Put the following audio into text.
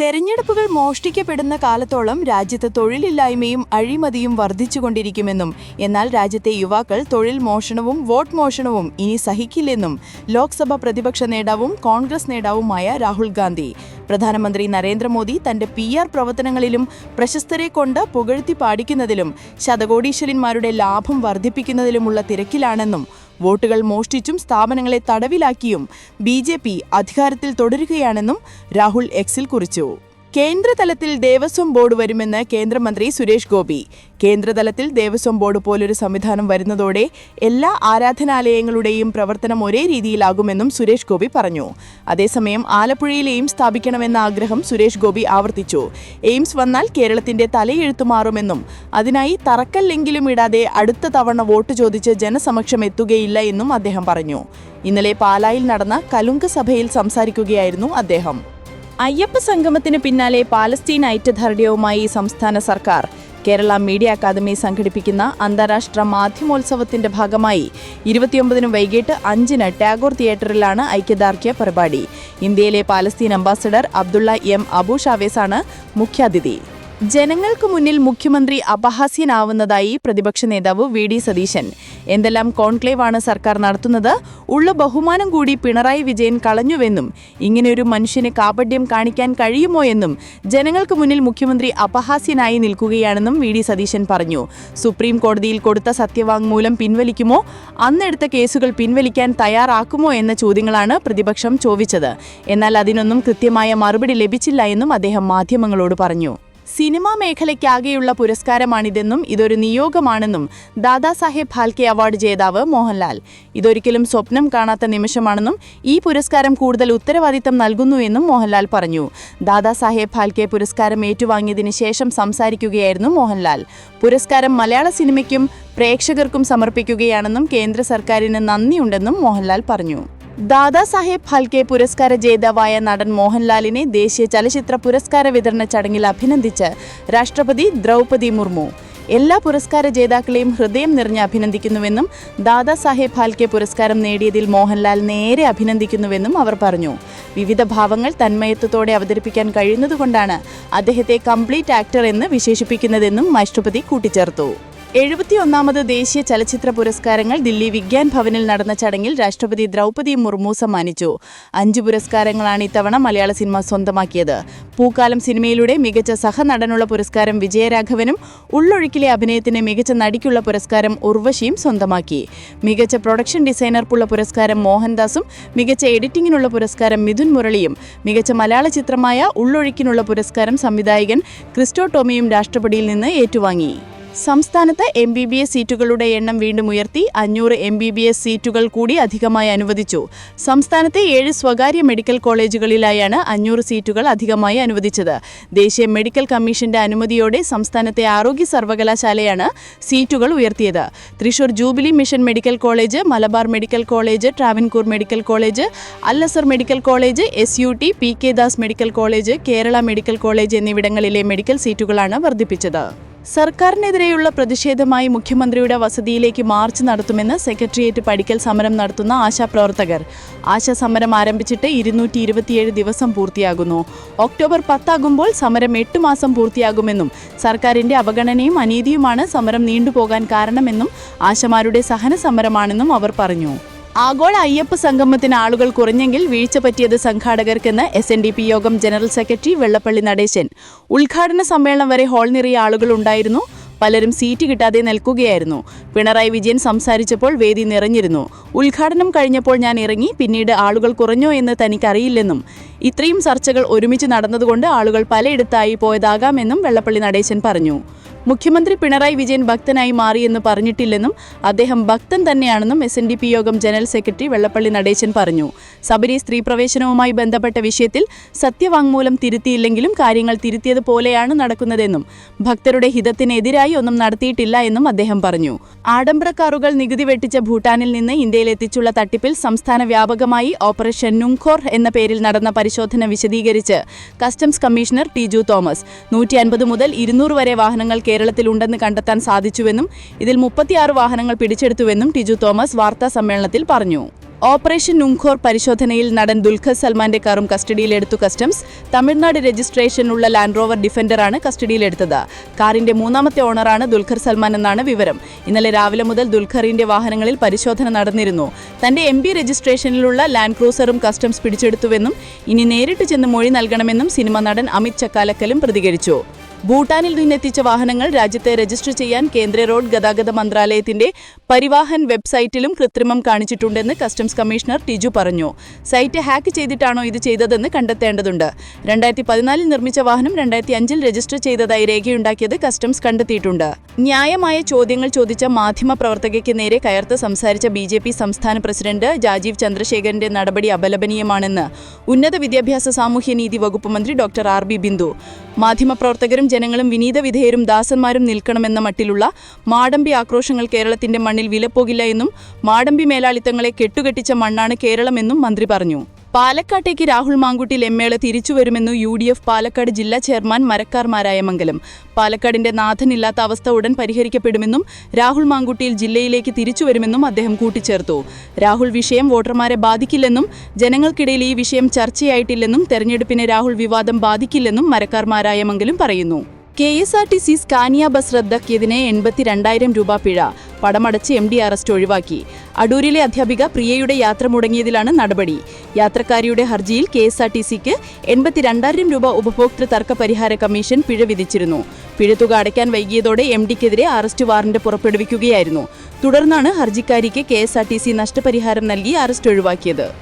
തെരഞ്ഞെടുപ്പുകൾ മോഷ്ടിക്കപ്പെടുന്ന കാലത്തോളം രാജ്യത്ത് തൊഴിലില്ലായ്മയും അഴിമതിയും വർദ്ധിച്ചുകൊണ്ടിരിക്കുമെന്നും എന്നാൽ രാജ്യത്തെ യുവാക്കൾ തൊഴിൽ മോഷണവും വോട്ട് മോഷണവും ഇനി സഹിക്കില്ലെന്നും ലോക്സഭ പ്രതിപക്ഷ നേതാവും കോൺഗ്രസ് നേതാവുമായ രാഹുൽ ഗാന്ധി. പ്രധാനമന്ത്രി നരേന്ദ്രമോദി തന്റെ പി ആർ പ്രവർത്തനങ്ങളിലും പ്രശസ്തരെ കൊണ്ട് പുകഴ്ത്തി പാടിക്കുന്നതിലും ശതകോടീശ്വരന്മാരുടെ ലാഭം വർദ്ധിപ്പിക്കുന്നതിലുമുള്ള തിരക്കിലാണെന്നും വോട്ടുകൾ മോഷ്ടിച്ചും സ്ഥാപനങ്ങളെ തടവിലാക്കിയും ബി അധികാരത്തിൽ തുടരുകയാണെന്നും രാഹുൽ എക്സിൽ കുറിച്ചു. കേന്ദ്രതലത്തിൽ ദേവസ്വം ബോർഡ് വരുമെന്ന് കേന്ദ്രമന്ത്രി സുരേഷ് ഗോപി. കേന്ദ്രതലത്തിൽ ദേവസ്വം ബോർഡ് പോലൊരു സംവിധാനം വരുന്നതോടെ എല്ലാ ആരാധനാലയങ്ങളുടെയും പ്രവർത്തനം ഒരേ രീതിയിലാകുമെന്നും സുരേഷ് ഗോപി പറഞ്ഞു. അതേസമയം ആലപ്പുഴയിൽ എയിംസ് സ്ഥാപിക്കണമെന്ന ആഗ്രഹം സുരേഷ് ഗോപി ആവർത്തിച്ചു. എയിംസ് വന്നാൽ കേരളത്തിന്റെ തലയെഴുത്തു മാറുമെന്നും അതിനായി തറക്കല്ലെങ്കിലും ഇടാതെ അടുത്ത തവണ വോട്ട് ചോദിച്ച് ജനസമക്ഷം എത്തുകയില്ല എന്നും അദ്ദേഹം പറഞ്ഞു. ഇന്നലെ പാലായിൽ നടന്ന കലുങ്ക് സഭയിൽ സംസാരിക്കുകയായിരുന്നു അദ്ദേഹം. അയ്യപ്പ സംഗമത്തിന് പിന്നാലെ പാലസ്തീൻ ഐക്യദാർഢ്യവുമായി സംസ്ഥാന സർക്കാർ. കേരള മീഡിയ അക്കാദമി സംഘടിപ്പിക്കുന്ന അന്താരാഷ്ട്ര മാധ്യമോത്സവത്തിന്റെ ഭാഗമായി ഇരുപത്തിയൊമ്പതിന് വൈകിട്ട് അഞ്ചിന് ടാഗോർ തിയേറ്ററിലാണ് ഐക്യദാർഢ്യ പരിപാടി. ഇന്ത്യയിലെ Palestine ambassador Abdullah M Abu ഷാവേസാണ് മുഖ്യാതിഥി. ജനങ്ങൾക്ക് മുന്നിൽ മുഖ്യമന്ത്രി അപഹാസ്യനാവുന്നതായി പ്രതിപക്ഷ നേതാവ് വി ഡി സതീശൻ. എന്തെല്ലാം കോൺക്ലേവാണ് സർക്കാർ നടത്തുന്നത്? ഉള്ള ബഹുമാനം കൂടി പിണറായി വിജയൻ കളഞ്ഞുവെന്നും ഇങ്ങനെയൊരു മനുഷ്യന് കാപഡ്യം കാണിക്കാൻ കഴിയുമോ എന്നും ജനങ്ങൾക്ക് മുന്നിൽ മുഖ്യമന്ത്രി അപഹാസ്യനായി നിൽക്കുകയാണെന്നും വി ഡി സതീശൻ പറഞ്ഞു. സുപ്രീം കോടതിയിൽ കൊടുത്ത സത്യവാങ്മൂലം പിൻവലിക്കുമോ? അന്നെടുത്ത കേസുകൾ പിൻവലിക്കാൻ തയ്യാറാക്കുമോ എന്ന ചോദ്യങ്ങളാണ് പ്രതിപക്ഷം ചോദിച്ചത്. എന്നാൽ അതിനൊന്നും കൃത്യമായ മറുപടി ലഭിച്ചില്ല എന്നും അദ്ദേഹം മാധ്യമങ്ങളോട് പറഞ്ഞു. സിനിമാ മേഖലയ്ക്കാകെയുള്ള പുരസ്കാരമാണിതെന്നും ഇതൊരു നിയോഗമാണെന്നും ദാദാസാഹേബ് ഫാൽക്കെ അവാർഡ് ജേതാവ് മോഹൻലാൽ. ഇതൊരിക്കലും സ്വപ്നം കാണാത്ത നിമിഷമാണെന്നും ഈ പുരസ്കാരം കൂടുതൽ ഉത്തരവാദിത്തം നൽകുന്നുവെന്നും മോഹൻലാൽ പറഞ്ഞു. ദാദാസാഹേബ് ഫാൽക്കെ പുരസ്കാരം ഏറ്റുവാങ്ങിയതിന് ശേഷം സംസാരിക്കുകയായിരുന്നു മോഹൻലാൽ. പുരസ്കാരം മലയാള സിനിമയ്ക്കും പ്രേക്ഷകർക്കും സമർപ്പിക്കുകയാണെന്നും കേന്ദ്ര സർക്കാരിന് നന്ദിയുണ്ടെന്നും മോഹൻലാൽ പറഞ്ഞു. ദാദാസാഹേബ് ഫാൽക്കെ പുരസ്കാര ജേതാവായ നടൻ മോഹൻലാലിനെ ദേശീയ ചലച്ചിത്ര പുരസ്കാര വിതരണ ചടങ്ങിൽ അഭിനന്ദിച്ച് രാഷ്ട്രപതി ദ്രൗപതി മുർമു. എല്ലാ പുരസ്കാര ജേതാക്കളെയും ഹൃദയം നിറഞ്ഞ് അഭിനന്ദിക്കുന്നുവെന്നും ദാദാസാഹേബ് ഫാൽക്കെ പുരസ്കാരം നേടിയതിൽ മോഹൻലാൽ നേരെ അഭിനന്ദിക്കുന്നുവെന്നും അവർ പറഞ്ഞു. വിവിധ ഭാവങ്ങൾ തന്മയത്വത്തോടെ അവതരിപ്പിക്കാൻ കഴിയുന്നതുകൊണ്ടാണ് അദ്ദേഹത്തെ കംപ്ലീറ്റ് ആക്ടർ എന്ന് വിശേഷിപ്പിക്കുന്നതെന്നും രാഷ്ട്രപതി കൂട്ടിച്ചേർത്തു. എഴുപത്തിയൊന്നാമത് ദേശീയ ചലച്ചിത്ര പുരസ്കാരങ്ങൾ ദില്ലി വിഗ്യാൻ ഭവനിൽ നടന്ന ചടങ്ങിൽ രാഷ്ട്രപതി ദ്രൗപതി മുർമു സമ്മാനിച്ചു. അഞ്ച് പുരസ്കാരങ്ങളാണ് ഇത്തവണ മലയാള സിനിമ സ്വന്തമാക്കിയത്. പൂക്കാലം സിനിമയിലൂടെ മികച്ച സഹനടനുള്ള പുരസ്കാരം വിജയരാഘവനും ഉള്ളൊഴുക്കിലെ അഭിനയത്തിന് മികച്ച നടിക്കുള്ള പുരസ്കാരം ഉർവശിയും സ്വന്തമാക്കി. മികച്ച പ്രൊഡക്ഷൻ ഡിസൈനർക്കുള്ള പുരസ്കാരം മോഹൻദാസും മികച്ച എഡിറ്റിംഗിനുള്ള പുരസ്കാരം മിഥുൻ മുരളിയും മികച്ച മലയാള ചിത്രമായ ഉള്ളൊഴുക്കിനുള്ള പുരസ്കാരം സംവിധായകൻ ക്രിസ്റ്റോ ടോമിയും രാഷ്ട്രപതിയിൽ നിന്ന് ഏറ്റുവാങ്ങി. സംസ്ഥാനത്ത് എം ബി ബി എസ് സീറ്റുകളുടെ എണ്ണം വീണ്ടും ഉയർത്തി അഞ്ഞൂറ് എം ബി ബി എസ് സീറ്റുകൾ കൂടി അധികമായി അനുവദിച്ചു. സംസ്ഥാനത്തെ ഏഴ് സ്വകാര്യ മെഡിക്കൽ കോളേജുകളിലായാണ് അഞ്ഞൂറ് സീറ്റുകൾ അധികമായി അനുവദിച്ചത്. ദേശീയ മെഡിക്കൽ കമ്മീഷന്റെ അനുമതിയോടെ സംസ്ഥാനത്തെ ആരോഗ്യ സർവകലാശാലയാണ് സീറ്റുകൾ ഉയർത്തിയത്. Thrissur jubilee mission medical college Malabar medical college Travancore medical college Al Azhar medical college S U T P K Das medical college Kerala medical college എന്നിവിടങ്ങളിലെ മെഡിക്കൽ സീറ്റുകളാണ് വർദ്ധിപ്പിച്ചത്. സർക്കാരിനെതിരെയുള്ള പ്രതിഷേധമായി മുഖ്യമന്ത്രിയുടെ വസതിയിലേക്ക് മാർച്ച് നടത്തുമെന്ന് സെക്രട്ടേറിയറ്റ് പഠിക്കൽ സമരം നടത്തുന്ന ആശാപ്രവർത്തകർ ആശാ സമരം ആരംഭിച്ചിട്ട് ഇരുന്നൂറ്റി ഇരുപത്തിയേഴ് ദിവസം പൂർത്തിയാകുന്നു. ഒക്ടോബർ പത്താകുമ്പോൾ സമരം എട്ട് മാസം പൂർത്തിയാകുമെന്നും സർക്കാരിന്റെ അവഗണനയും അനീതിയുമാണ് സമരം നീണ്ടുപോകാൻ കാരണമെന്നും ആശമാരുടെ സഹന സമരമാണെന്നും അവർ പറഞ്ഞു. ആഗോള അയ്യപ്പ സംഗമത്തിന് ആളുകൾ കുറഞ്ഞെങ്കിൽ വീഴ്ച പറ്റിയത് സംഘാടകർക്കെന്ന് എസ് എൻ ഡി പി യോഗം ജനറൽ സെക്രട്ടറി വെള്ളപ്പള്ളി നടേശൻ. ഉദ്ഘാടന സമ്മേളനം വരെ ഹാൾ നിറയെ ആളുകൾ ഉണ്ടായിരുന്നു. പലരും സീറ്റ് കിട്ടാതെ നിൽക്കുകയായിരുന്നു. പിണറായി വിജയൻ സംസാരിച്ചപ്പോൾ വേദി നിറഞ്ഞിരുന്നു. ഉദ്ഘാടനം കഴിഞ്ഞപ്പോൾ ഞാൻ ഇറങ്ങി പിന്നീട് ആളുകൾ കുറഞ്ഞോ എന്ന് തനിക്കറിയില്ലെന്നും ഇത്രയും ചർച്ചകൾ ഒരുമിച്ച് നടന്നതുകൊണ്ട് ആളുകൾ പലയിടത്തായി പോയതാകാമെന്നും വെള്ളപ്പള്ളി നടേശൻ പറഞ്ഞു. മുഖ്യമന്ത്രി പിണറായി വിജയൻ ഭക്തനായി മാറിയെന്ന് പറഞ്ഞിട്ടില്ലെന്നും അദ്ദേഹം ഭക്തൻ തന്നെയാണെന്നും എസ് എൻ ഡി പി യോഗം ജനറൽ സെക്രട്ടറി വെള്ളപ്പള്ളി നടേശൻ പറഞ്ഞു. ശബരി സ്ത്രീ പ്രവേശനവുമായി ബന്ധപ്പെട്ട വിഷയത്തിൽ സത്യവാങ്മൂലം തിരുത്തിയില്ലെങ്കിലും കാര്യങ്ങൾ തിരുത്തിയതുപോലെയാണ് നടക്കുന്നതെന്നും ഭക്തരുടെ ഹിതത്തിനെതിരായി ഒന്നും നടത്തിയിട്ടില്ല എന്നും അദ്ദേഹം പറഞ്ഞു. ആഡംബര കാറുകൾ നികുതി വെട്ടിച്ച ഭൂട്ടാനിൽ നിന്ന് ഇന്ത്യയിലെത്തിച്ചുള്ള തട്ടിപ്പിൽ സംസ്ഥാന വ്യാപകമായി ഓപ്പറേഷൻ നുങ്കോർ എന്ന പേരിൽ നടന്ന പരിശോധന വിശദീകരിച്ച് customs commissioner Tiju Thomas. നൂറ്റി അൻപത് മുതൽ ഇരുന്നൂറ് വരെ വാഹനങ്ങൾ കേരളത്തിലുണ്ടെന്ന് കണ്ടെത്താൻ സാധിച്ചുവെന്നും ഇതിൽ മുപ്പത്തിയാറ് വാഹനങ്ങൾ പിടിച്ചെടുത്തുവെന്നും ടിജു തോമസ് വാർത്താ സമ്മേളനത്തിൽ പറഞ്ഞു. ഓപ്പറേഷൻ നുങ്ഖോർ പരിശോധനയിൽ നടൻ ദുൽഖർ സൽമാന്റെ കാറും കസ്റ്റഡിയിലെടുത്തു കസ്റ്റംസ്. തമിഴ്നാട് രജിസ്ട്രേഷനുള്ള ലാൻഡ് റോവർ ഡിഫൻഡറാണ് കസ്റ്റഡിയിലെടുത്തത്. കാറിന്റെ മൂന്നാമത്തെ ഓണറാണ് ദുൽഖർ സൽമാൻ എന്നാണ് വിവരം. ഇന്നലെ രാവിലെ മുതൽ ദുൽഖറിന്റെ വാഹനങ്ങളിൽ പരിശോധന നടന്നിരുന്നു. തന്റെ എം രജിസ്ട്രേഷനിലുള്ള ലാൻഡ് ക്രൂസറും കസ്റ്റംസ് പിടിച്ചെടുത്തുവെന്നും ഇനി നേരിട്ട് ചെന്ന് മൊഴി നൽകണമെന്നും സിനിമ നടൻ അമിത് ചക്കാലക്കലും പ്രതികരിച്ചു. ഭൂട്ടാനിൽ നിന്നെത്തിച്ച വാഹനങ്ങൾ രാജ്യത്തെ രജിസ്റ്റർ ചെയ്യാൻ കേന്ദ്ര റോഡ് ഗതാഗത മന്ത്രാലയത്തിന്റെ പരിവാഹൻ വെബ്സൈറ്റിലും കൃത്രിമം കാണിച്ചിട്ടുണ്ടെന്ന് കസ്റ്റംസ് കമ്മീഷണർ ടിജു പറഞ്ഞു. സൈറ്റ് ഹാക്ക് ചെയ്തിട്ടാണോ ഇത് ചെയ്തതെന്ന് കണ്ടെത്തേണ്ടതുണ്ട്. രണ്ടായിരത്തി പതിനാലിൽ നിർമ്മിച്ച വാഹനം രണ്ടായിരത്തി അഞ്ചിൽ രജിസ്റ്റർ ചെയ്തതായി രേഖയുണ്ടാക്കിയത് കസ്റ്റംസ് കണ്ടെത്തിയിട്ടുണ്ട്. ന്യായമായ ചോദ്യങ്ങൾ ചോദിച്ച മാധ്യമ പ്രവർത്തകയ്ക്ക് നേരെ കയർത്ത് സംസാരിച്ച ബി ജെ പി സംസ്ഥാന പ്രസിഡന്റ് രാജീവ് ചന്ദ്രശേഖരന്റെ നടപടി അപലപനീയമാണെന്ന് ഉന്നത വിദ്യാഭ്യാസ സാമൂഹ്യനീതി വകുപ്പ് മന്ത്രി ഡോക്ടർ ആർ ബി ബിന്ദു. മാധ്യമപ്രവർത്തകരും ജനങ്ങളും വിനീത വിധേയരും ദാസന്മാരും നിൽക്കണമെന്ന മട്ടിലുള്ള മാടമ്പി ആക്രോശങ്ങൾ കേരളത്തിന്റെ മണ്ണിൽ വിലപ്പോകില്ല എന്നും മാടമ്പി മേലാളിത്തങ്ങളെ കെട്ടുകെട്ടിച്ച മണ്ണാണ് കേരളമെന്നും മന്ത്രി പറഞ്ഞു പാലക്കാട്ടേക്ക് രാഹുൽ മാങ്കുട്ടിൽ എം എ തിരിച്ചുവരുമെന്നു യു ഡി എഫ് പാലക്കാട് ജില്ലാ ചെയർമാൻ മരക്കാർമാരായ മംഗലം. പാലക്കാടിന്റെ നാഥനില്ലാത്ത അവസ്ഥ ഉടൻ പരിഹരിക്കപ്പെടുമെന്നും രാഹുൽ മാങ്കുട്ടിയിൽ ജില്ലയിലേക്ക് തിരിച്ചുവരുമെന്നും അദ്ദേഹം കൂട്ടിച്ചേർത്തു. രാഹുൽ വിഷയം വോട്ടർമാരെ ബാധിക്കില്ലെന്നും ജനങ്ങൾക്കിടയിൽ ഈ വിഷയം ചർച്ചയായിട്ടില്ലെന്നും തെരഞ്ഞെടുപ്പിനെ രാഹുൽ വിവാദം ബാധിക്കില്ലെന്നും മരക്കാർമാരായ മംഗലം പറയുന്നു. K S R T C Scania bus റദ്ദാക്കിയതിന് എൺപത്തിരണ്ടായിരം രൂപ പിഴ. പടമടച്ച് എം ഡി അറസ്റ്റ് ഒഴിവാക്കി. അടൂരിലെ അധ്യാപിക പ്രിയയുടെ യാത്ര മുടങ്ങിയതിലാണ് നടപടി. യാത്രക്കാരിയുടെ ഹർജിയിൽ കെ എസ് ആർ ടി സിക്ക് എൺപത്തിരണ്ടായിരം രൂപ ഉപഭോക്തൃ തർക്ക പരിഹാര കമ്മീഷൻ പിഴ വിധിച്ചിരുന്നു. പിഴ തുക അടയ്ക്കാൻ വൈകിയതോടെ എം ഡിക്കെതിരെ അറസ്റ്റ് വാറന്റ് പുറപ്പെടുവിക്കുകയായിരുന്നു. തുടർന്നാണ് ഹർജിക്കാരിക്ക് K S R T C നഷ്ടപരിഹാരം നൽകി അറസ്റ്റ് ഒഴിവാക്കിയത്.